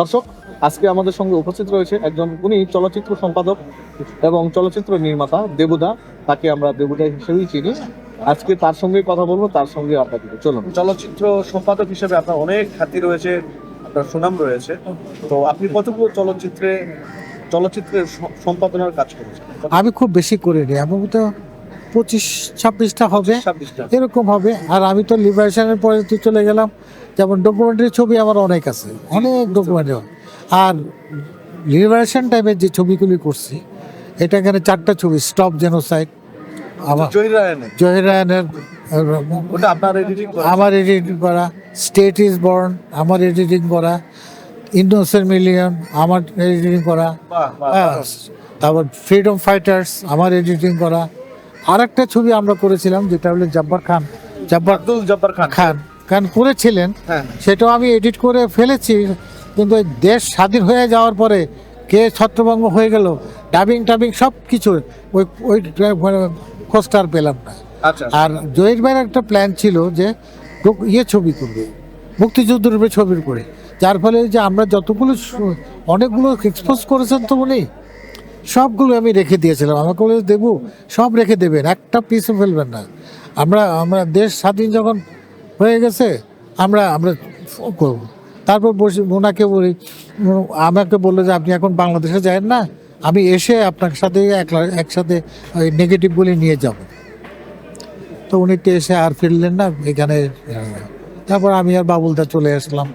দর্শক আজকে আমাদের সঙ্গে উপস্থিত রয়েছে একজন উনি চলচ্চিত্র সম্পাদক এবং চলচ্চিত্র নির্মাতা দেবুদা তাকে আমরা দেবুদা হিসেবেই চিনি। আজকে তার সঙ্গে কথা বলব তার সঙ্গে দিব চলুন। চলচ্চিত্র সম্পাদক হিসেবে আপনার অনেক খ্যাতি রয়েছে আপনার সুনাম রয়েছে। তো আপনি কতগুলো চলচ্চিত্রে চলচ্চিত্রের সম্পাদনার কাজ করেছেন? আমি খুব বেশি করিনি আমি তো পঁচিশ ছাব্বিশটা হবে। এরকম হবে। আর আমি তো লিবারেশনের পরে তো চলে গেলাম। যেমন ডকুমেন্টারি ছবি আমার অনেক আছে। অনেক ডকুমেন্টারি আর লিবারেশন টাইমের যে ছবিগুলি করছি এটা এখানে চারটা ছবি স্টপ জেনোসাইড আমার জহির রায়নের। আমার এডিটিং করা স্টেট ইজ বর্ন আমার এডিটিং করা ইন্ডোসেন মিলিয়ন আমার এডিটিং করা। হ্যাঁ, তারপর ফ্রিডম ফাইটার্স আমার এডিটিং করা। আর একটা ছবি আমরা করেছিলাম যেটা হলো জব্বার খান জব্বার আব্দুল জব্বার খান। খান খান করেছিলেন। হ্যাঁ। সেটাও আমি এডিট করে ফেলেছি কিন্তু দেশ স্বাধীন হয়ে যাওয়ার পরে কে ছত্রভঙ্গ হয়ে গেল ডাবিং টাবিং সব কিছু ওই ওই খোঁজটা পেলাম না। আচ্ছা। আর জহির ভাইয়ের একটা প্ল্যান ছিল যে ইয়ে ছবি করবে মুক্তিযুদ্ধের উপরে ছবির করে। যার ফলে যে আমরা যতগুলো অনেকগুলো এক্সপোজ করেছেন তো উনি সবগুলো আমি রেখে দিয়েছিলাম। আমাকে বলে দেবো সব রেখে দেবেন, একটা পিসও ফেলবেন না। আমরা আমরা দেশ স্বাধীন যখন হয়ে গেছে, আমরা আমরা করব। তারপর বসে, ওনাকে বলি, আমাকে বলল যে, আপনি এখন বাংলাদেশে যাবেন না, আমি এসে আপনার সাথে একসাথে ওই নেগেটিভগুলি নিয়ে যাব। তো উনি তো এসে আর ফিরলেন না, এখানে, তারপর আমি আর বাবুলদা চলে আসলাম।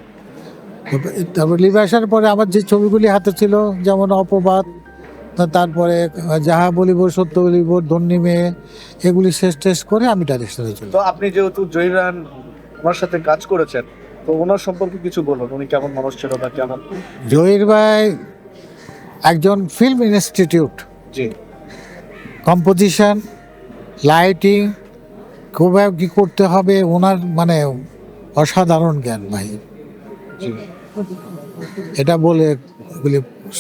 তারপর লিভে আসার পরে আমার যে ছবিগুলি হাতে ছিল, যেমন অপবাদ তারপরে যাহা বলিব সত্য বলিব ধন্যী মেয়ে এগুলি শেষ টেস্ট করে আমি ডাইরেকশনে চলি। তো আপনি যেহেতু জহির রায়ন ওনার সাথে কাজ করেছেন তো ওনার সম্পর্কে কিছু বলুন উনি কেমন মানুষ ছিল বা কেমন? জহির ভাই একজন ফিল্ম ইনস্টিটিউট জি। কম্পোজিশন লাইটিং কীভাবে কী করতে হবে ওনার মানে অসাধারণ জ্ঞান ভাই। জি। এটা বলে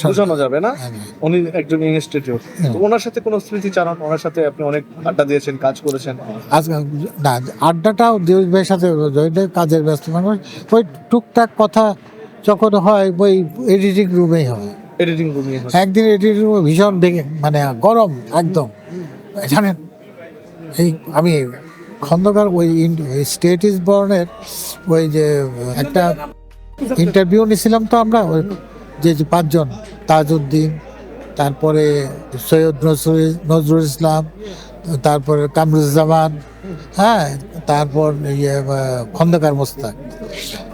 বোঝানো যাবে না? হ্যাঁ। উনি একজন ইনস্টিটিউট। ওনার সাথে কোনো স্মৃতিচারণ? ওনার সাথে আপনি অনেক আড্ডা দিয়েছেন কাজ করেছেন। আজকে না আড্ডাটাও জহির ভাইয়ের সাথে কাজের ব্যস্ত মানুষ। ওই টুকটাক কথা যখন হয় ওই এডিটিং রুমেই হয়। এডিটিং রুমে একদিন এডিটিং রুমে ভীষণ দেখে মানে গরম একদম। জানেন এই আমি খন্দকার ওই স্টেট ইজ বর্নের ওই যে একটা ইন্টারভিউ নিয়েছিলাম তো আমরা যে পাঁচজন, তাজউদ্দিন, তারপরে সৈয়দ নজরুল ইসলাম, তারপরে কামরুজ্জামান হ্যাঁ তারপর ইয়ে খন্দকার মোস্তাক।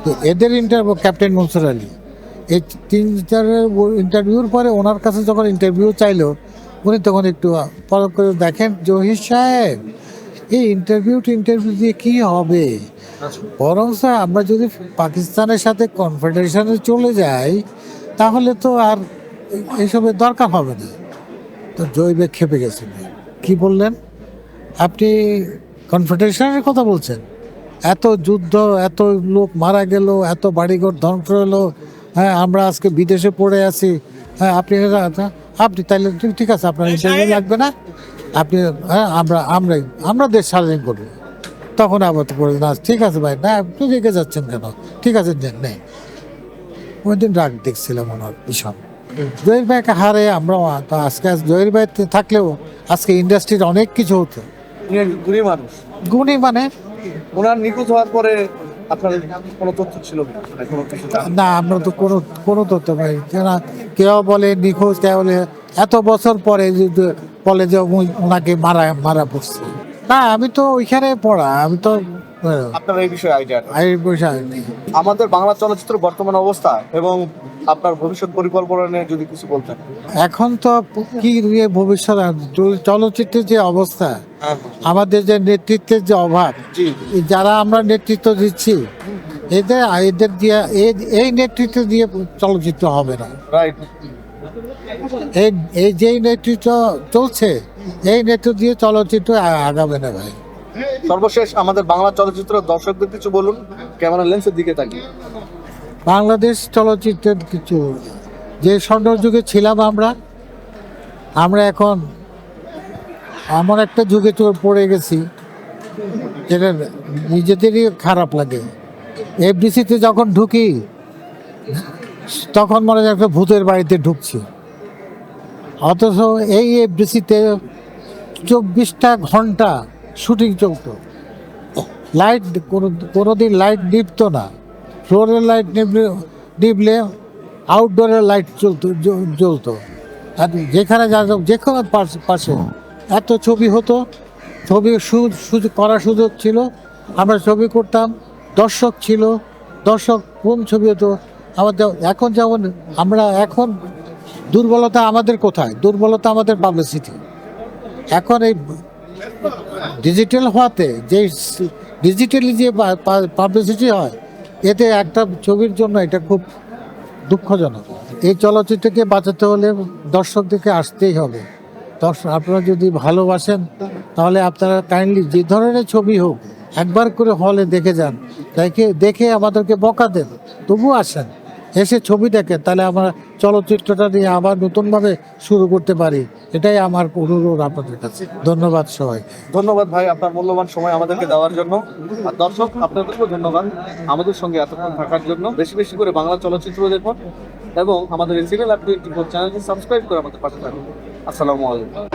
তো এদের ইন্টারভিউ ক্যাপ্টেন মনসুর আলী এই তিন চারের ইন্টারভিউর পরে ওনার কাছে যখন ইন্টারভিউ চাইলো, উনি তখন একটু পরখ করে দেখেন, জহির সাহেব, এই ইন্টারভিউ ইন্টারভিউ দিয়ে কি হবে? বরং স্যার আমরা যদি পাকিস্তানের সাথে কনফেডারেশনে চলে যাই তাহলে তো আর এই- এইসবের দরকার হবে না। তো জৈবে খেপে গেছেন কি বললেন? আপনি কনফেডারেশনের কথা বলছেন। এত যুদ্ধ এত লোক মারা গেল এত বাড়িঘর ধ্বংস হলো। হ্যাঁ আমরা আজকে বিদেশে পড়ে আছি। হ্যাঁ আপনি এটা- আপনি তাহলে ঠিক- আছে আপনার ইন্টারভিউ লাগবে না? আপনি হ্যাঁ আমরা আমরাই আমরা দেশ স্বাধীন করব। তখন আবার বলে না ঠিক আছে ভাই না আপনি রেগে যাচ্ছেন কেন? ঠিক আছে নেন নেই ওই দিন রাগ দেখছিলাম ওনার ভীষণ। জহির ভাইকে হারে আমরা তো আজকে জহির ভাই থাকলেও আজকে ইন্ডাস্ট্রির অনেক কিছু হতো। গুণী মানুষ। গুণী মানে? ওনার নিখোঁজ হওয়ার পরে আপনার কোনো তথ্য ছিল কি? মানে? না আমরা তো কোনো কোনো তথ্য পাই কেন কেউ বলে নিখোঁজ কেউ বলে এত বছর পরে যে- যে বলে যে ওনাকে মারা মারা পড়ছে। না আমি তো ওইখানে পড়া আমি তো আপনার এই বিষয়ে আইডিয়া আই বসে নেই। আমাদের বাংলা চলচ্চিত্র বর্তমান অবস্থা এবং আপনার ভবিষ্যৎ পরিকল্পনা নিয়ে যদি কিছু বলতেন। এখন তো কি নিয়ে ভবিষ্যৎ চলচ্চিত্রের যে অবস্থা আমাদের যে নেতৃত্বের যে অভাব যারা আমরা নেতৃত্ব দিচ্ছি এদের এদের দিয়ে এই- এই নেতৃত্ব দিয়ে চলচ্চিত্র হবে না। রাইট এই এই যেই নেতৃত্ব চলছে এই নেতৃত্ব দিয়ে চলচ্চিত্র আগাবে না ভাই। সর্বশেষ আমাদের বাংলা চলচ্চিত্র দর্শকদের কিছু বলুন ক্যামেরা লেন্সের দিকে তাকিয়ে। বাংলাদেশ চলচ্চিত্রের কিছু যে স্বর্ণ যুগে ছিলাম আমরা আমরা এখন এমন একটা যুগে পড়ে গেছি যেটা নিজেদেরই খারাপ লাগে। এফডিসিতে যখন ঢুকি তখন মনে হয় একটা ভূতের বাড়িতে ঢুকছি। অথচ এই এফডিসিতে চব্বিশটা ঘণ্টা শুটিং চলতো। লাইট কোনো দিন লাইট নিভতো না। ফ্লোরের লাইট নিভলে নিভলে আউটডোরের লাইট চলতো, জ্ব- জ্বলতো। আর যেখানে যা যে কোনো পাশ- এত ছবি হতো, ছবি সুযোগ করার সুযোগ ছিল। আমরা ছবি করতাম, দর্শক ছিল। দর্শক কোন ছবি হতো? আমাদের, এখন যেমন আমরা এখন দুর্বলতা আমাদের কোথায়? দুর্বলতা আমাদের পাবলিসিটি এখন এই ডিজিটাল হওয়াতে যে ডিজিটালি যে পাবলিসিটি হয়, এতে একটা ছবির জন্য এটা খুব দুঃখজনক। এই চলচ্চিত্রকে বাঁচাতে হলে দর্শকদেরকে আসতেই হবে। দর্শক আপনারা যদি ভালোবাসেন, তাহলে আপনারা কাইন্ডলি যে ধরনের ছবি হোক, একবার করে হলে দেখে যান। দেখে দেখে আমাদেরকে বকা দেন। তবু আসেন। এসে ছবি দেখেন তাহলে আমরা চলচ্চিত্রটা নিয়ে আবার নতুনভাবে শুরু করতে পারি। এটাই আমার অনুরোধ আপনাদের কাছে। ধন্যবাদ সবাই। ধন্যবাদ ভাই, আপনার মূল্যবান সময় আমাদেরকে দেওয়ার জন্য। আর দর্শক, আপনাদেরকেও ধন্যবাদ আমাদের সঙ্গে এতক্ষণ থাকার জন্য। বেশি বেশি করে বাংলা চলচ্চিত্র দেখুন এবং আমাদের এই সিরিয়াল আপনি চ্যানেলটি সাবস্ক্রাইব করে আমাদের পাশে থাকুন। আসসালামু আলাইকুম।